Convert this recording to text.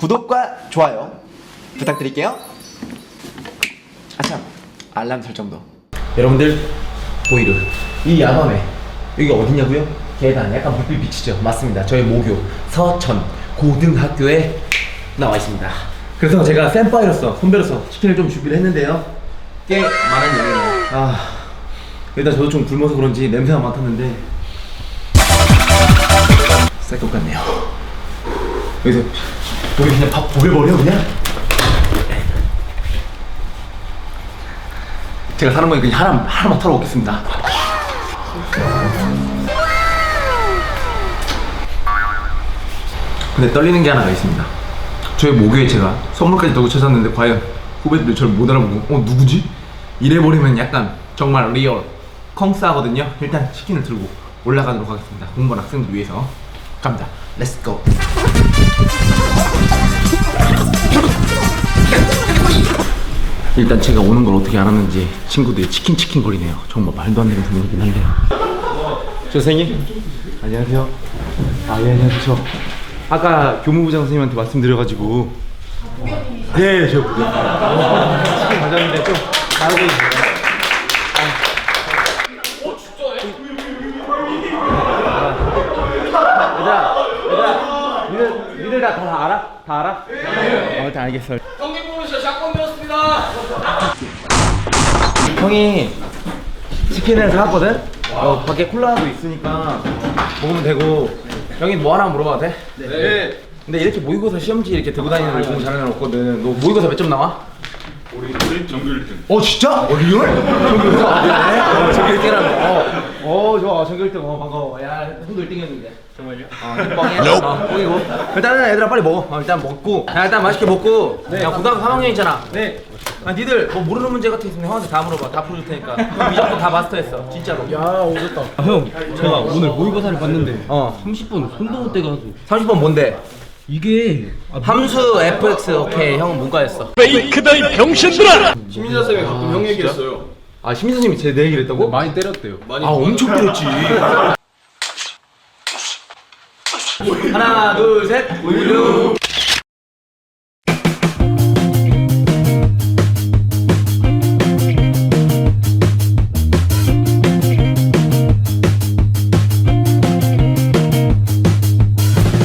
구독과 좋아요 부탁드릴게요. 아참 알람 설정도. 여러분들 보이르 이 야밤에 여기가 어디냐고요? 계단 약간 불빛 비치죠. 맞습니다. 저희 모교 서천 고등학교에 나와 있습니다. 그래서 제가 센파이로서 선배로서 치킨을 좀 준비를 했는데요. 꽤 많은 양이네요. 아 일단 저도 좀 굶어서 그런지 냄새가 맡았는데 쌀것 같네요. 여기서 여기 그냥 밥 보글버려 그냥? 제가 사는 거니 그냥 하나 하나만 털어 먹겠습니다. 근데 떨리는 게 하나가 있습니다. 저희 모교에 제가 선물까지 들고 찾았는데 과연 후배들이 저를 못 알아보고 어 누구지? 이래버리면 약간 정말 리얼 컹스하거든요. 일단 치킨을 들고 올라가도록 하겠습니다. 공부한 학생들 위해서 갑니다. 렛츠 고. 일단 제가 오는 걸 어떻게 알았는지 친구들이 치킨 치킨 거리네요. 정말 말도 안 되는 분위기긴 한데요. 저 선생님 안녕하세요. 아 예, 안녕하세요. 저 아까 교무부장 선생님한테 말씀드려가지고 네, 저 무교. 치킨 가져왔는데 좀 나오고 있어요. 니들 니들 다, 다 알아? 다 알아? 어, 일단 알겠어. 형님 부르셔 샷건 배웠습니다. 형이 치킨을 사왔거든? 어, 밖에 콜라도 있으니까 먹으면 되고 형이 뭐 하나 물어봐도 돼? 네. 근데 이렇게 모의고사 시험지 이렇게 들고 다니는 걸 공부 잘하는 애 없거든 너 모의고사 몇 점 나와? 우리 우리 정규 1등. 어 진짜? 어 리얼? 전교 1등 어 전교 1등이라고 어, 어 좋아 전교 1등 어 반가워 야 형도 1등이었는데 정말요? 어 뻥이야 어 뻥이고. 일단은 얘들아 빨리 먹어. 어, 일단 먹고. 야 일단 맛있게 먹고. 야 고등학교 3학년이잖아. 네. 아, 니들 뭐 모르는 문제 같은 거 있으면 형한테 다 물어봐. 다 풀어줄 테니까. 형 무조건 다 마스터했어. 진짜로. 야 형, 제가 오늘 모의고사를 봤는데 어. 30분 손도 못 떼가지고 30번 뭔데? 이게 아, 함수 fx 오케이 형은 문과였어. 시민자 쌤이 가끔 형 얘기했어요. 아 심민 선생님이 제 내 얘기를 했다고? 많이 때렸대요. 많이 아 엄청 때렸지 하나 둘 셋. 우유